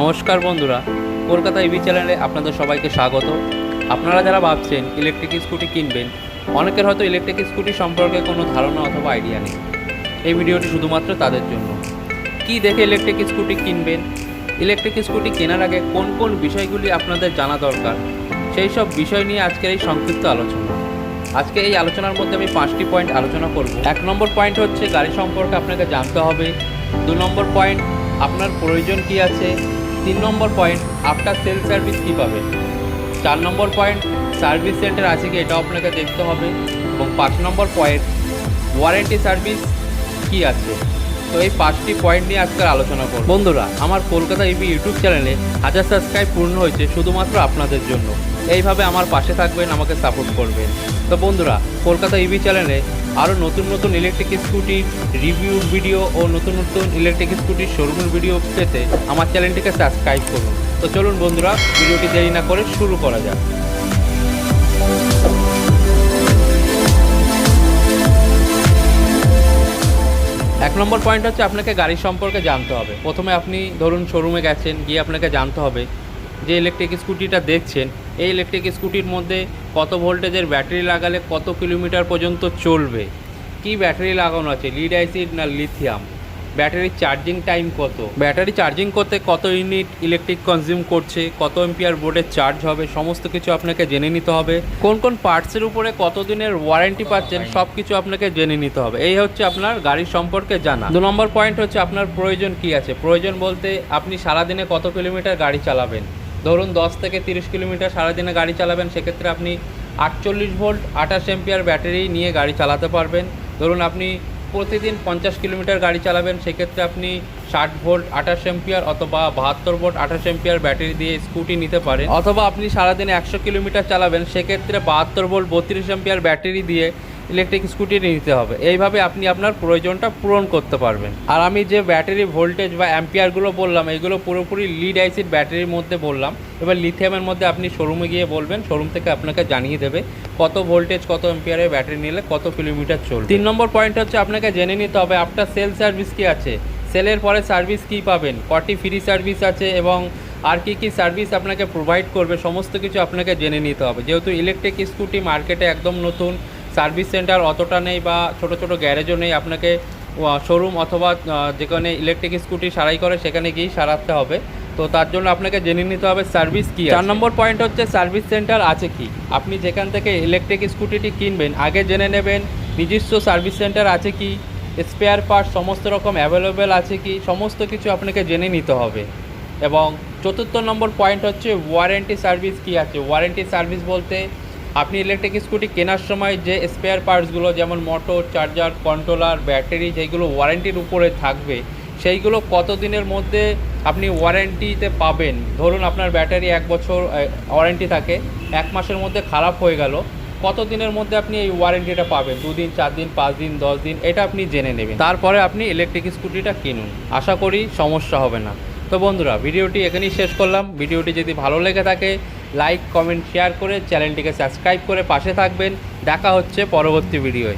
নমস্কার বন্ধুরা, কলকাতা ইভি চ্যানেলে আপনাদের সবাইকে স্বাগত। আপনারা যারা ভাবছেন ইলেকট্রিক স্কুটি কিনবেন, অনেকের হয়তো ইলেকট্রিক স্কুটি সম্পর্কে কোনো ধারণা অথবা আইডিয়া নেই। এই ভিডিওটি শুধুমাত্র তাদের জন্য। কি দেখে ইলেকট্রিক স্কুটি কিনবেন? ইলেকট্রিক স্কুটি কেনার আগে কোন কোন বিষয়গুলি আপনাদের জানা দরকার? সেই সব বিষয় নিয়ে আজকের এই সংক্ষিপ্ত আলোচনা। আজকে এই আলোচনার মধ্যে আমি পাঁচটি পয়েন্ট আলোচনা করব। এক নম্বর পয়েন্ট হচ্ছে গাড়ি সম্পর্কে আপনাকে জানতে হবে। দু নম্বর পয়েন্ট আপনার প্রয়োজন কি আছে? তিন নম্বর পয়েন্ট আফটার সেল সার্ভিস কী পাবে? চার নম্বর পয়েন্ট সার্ভিস সেন্টার আছে কি? এটাও আপনাকে দেখতে হবে। এবং পাঁচ নম্বর পয়েন্ট ওয়ারেন্টি সার্ভিস কী আছে? তো এই পাঁচটি পয়েন্ট নিয়ে আজকের আলোচনা করব। বন্ধুরা, আমার কলকাতা ইবি ইউটিউব চ্যানেলে হাজার সাবস্ক্রাইব পূর্ণ হয়েছে শুধুমাত্র আপনাদের জন্য। এইভাবে আমার পাশে থাকবেন, আমাকে সাপোর্ট করবেন। তো বন্ধুরা, কলকাতা ইবি চ্যানেলে আরও নতুন নতুন ইলেকট্রিক স্কুটি রিভিউ ভিডিও ও নতুন নতুন ইলেকট্রিক স্কুটির শোরুমের ভিডিও পেতে আমার চ্যানেলটিকে সাবস্ক্রাইব করুন। তো চলুন বন্ধুরা ভিডিওটি দেরি না করে শুরু করা যাক। নম্বর পয়েন্ট হচ্ছে আপনাকে গাড়ি সম্পর্কে জানতে হবে। প্রথমে আপনি ধরুন শোরুমে গেছেন, গিয়ে আপনাকে জানতে হবে যে ইলেকট্রিক স্কুটিটা দেখছেন। এই ইলেকট্রিক স্কুটির মধ্যে কত ভোল্টেজের ব্যাটারি লাগালে কত কিলোমিটার পর্যন্ত চলবে? কি ব্যাটারি লাগানো আছে? লিড অ্যাসিড না লিথিয়াম ব্যাটারির চার্জিং টাইম কত? ব্যাটারি চার্জিং করতে কত ইউনিট ইলেকট্রিক কনজিউম করছে কত এম্পিয়ার বোর্ডের চার্জ হবে সমস্ত কিছু আপনাকে জেনে নিতে হবে। কোন কোন পার্টসের উপরে কত দিনের ওয়ারেন্টি পাচ্ছেন সব কিছু আপনাকে জেনে নিতে হবে। এই হচ্ছে আপনার গাড়ির সম্পর্কে জানা। দু নম্বর পয়েন্ট হচ্ছে আপনার প্রয়োজন কি আছে? প্রয়োজন বলতে আপনি সারাদিনে কত কিলোমিটার গাড়ি চালাবেন? ধরুন দশ থেকে তিরিশ কিলোমিটার সারাদিনে গাড়ি চালাবেন সেক্ষেত্রে আপনি আটচল্লিশ ভোল্ট আঠাশ এম্পিয়ার ব্যাটারি নিয়ে গাড়ি চালাতে পারবেন। ধরুন আপনি প্রতিদিন পঞ্চাশ কিলোমিটার গাড়ি চালাবেন, সেক্ষেত্রে আপনি ষাট ভোল্ট, আঠাশ এম্পিয়ার অথবা বাহাত্তর ভোল্ট, আঠাশ এম্পিয়ার ব্যাটারি দিয়ে স্কুটি নিতে পারেন। অথবা আপনি সারাদিন একশো কিলোমিটার চালাবেন, সেক্ষেত্রে বাহাত্তর ভোল্ট, বত্রিশ এম্পিয়ার ব্যাটারি দিয়ে ইলেকট্রিক স্কুটি নিতে হবে। এইভাবে আপনি আপনার প্রয়োজনটা পূরণ করতে পারবেন। আর আমি যে ব্যাটারি ভোল্টেজ বা অ্যাম্পিয়ারগুলো বললাম, এগুলো পুরোপুরি লিড অ্যাসিড ব্যাটারির মধ্যে বললাম। এবার লিথিয়ামের মধ্যে আপনি শোরুমে গিয়ে বলবেন শোরুম থেকে আপনাকে জানিয়ে দেবে কত ভোল্টেজ কত এম্পিয়ারের ব্যাটারি নিলে কত কিলোমিটার চলবে। তিন নম্বর পয়েন্ট হচ্ছে আপনাকে জেনে নিতে হবে আফটার সেল সার্ভিস কি আছে? সেলের পরে সার্ভিস কি পাবেন? কটি ফ্রি সার্ভিস আছে এবং আর কি কি সার্ভিস আপনাকে প্রোভাইড করবে? সমস্ত কিছু আপনাকে জেনে নিতে হবে। যেহেতু ইলেকট্রিক স্কুটি মার্কেটে একদম নতুন সার্ভিস সেন্টার অতটা নেই বা ছোট ছোট গ্যারেজও নেই। আপনাকে শোরুম অথবা যেখানে ইলেকট্রিক স্কুটি সারাই করে, সেখানে গিয়েই সারাতে হবে। তো তার জন্য আপনাকে জেনে নিতে হবে সার্ভিস কি চার নম্বর পয়েন্ট হচ্ছে সার্ভিস সেন্টার আছে কি? আপনি যেখান থেকে ইলেকট্রিক স্কুটিটি কিনবেন, আগে জেনে নেবেন নিজস্ব সার্ভিস সেন্টার আছে কি? স্পেয়ার পার্ট সমস্ত রকম অ্যাভেলেবেল আছে কি? সমস্ত কিছু আপনাকে জেনে নিতে হবে। এবং চতুর্থ নম্বর পয়েন্ট হচ্ছে ওয়ারেন্টি সার্ভিস কি আছে? ওয়ারেন্টি সার্ভিস বলতে আপনি ইলেকট্রিক স্কুটি কেনার সময় যে স্পেয়ার পার্টসগুলো যেমন মোটর চার্জার কন্ট্রোলার ব্যাটারি যেগুলো ওয়ারেন্টির উপরে থাকবে, সেইগুলো কত দিনের মধ্যে আপনি ওয়ারেন্টিতে পাবেন? ধরুন আপনার ব্যাটারি এক বছর ওয়ারেন্টি থাকে, এক মাসের মধ্যে খারাপ হয়ে গেল কত দিনের মধ্যে আপনি এই ওয়ারেন্টিটা পাবেন? দুদিন চার দিন পাঁচ দিন দশ দিন এটা আপনি জেনে নেবেন। তারপরে আপনি ইলেকট্রিক স্কুটিটা কিনুন। আশা করি সমস্যা হবে না। তো বন্ধুরা, ভিডিওটি এখানেই শেষ করলাম। ভিডিওটি যদি ভালো লেগে থাকে লাইক কমেন্ট শেয়ার করে চ্যানেলটিকে সাবস্ক্রাইব করে পাশে থাকবেন। দেখা হচ্ছে পরবর্তী ভিডিওয়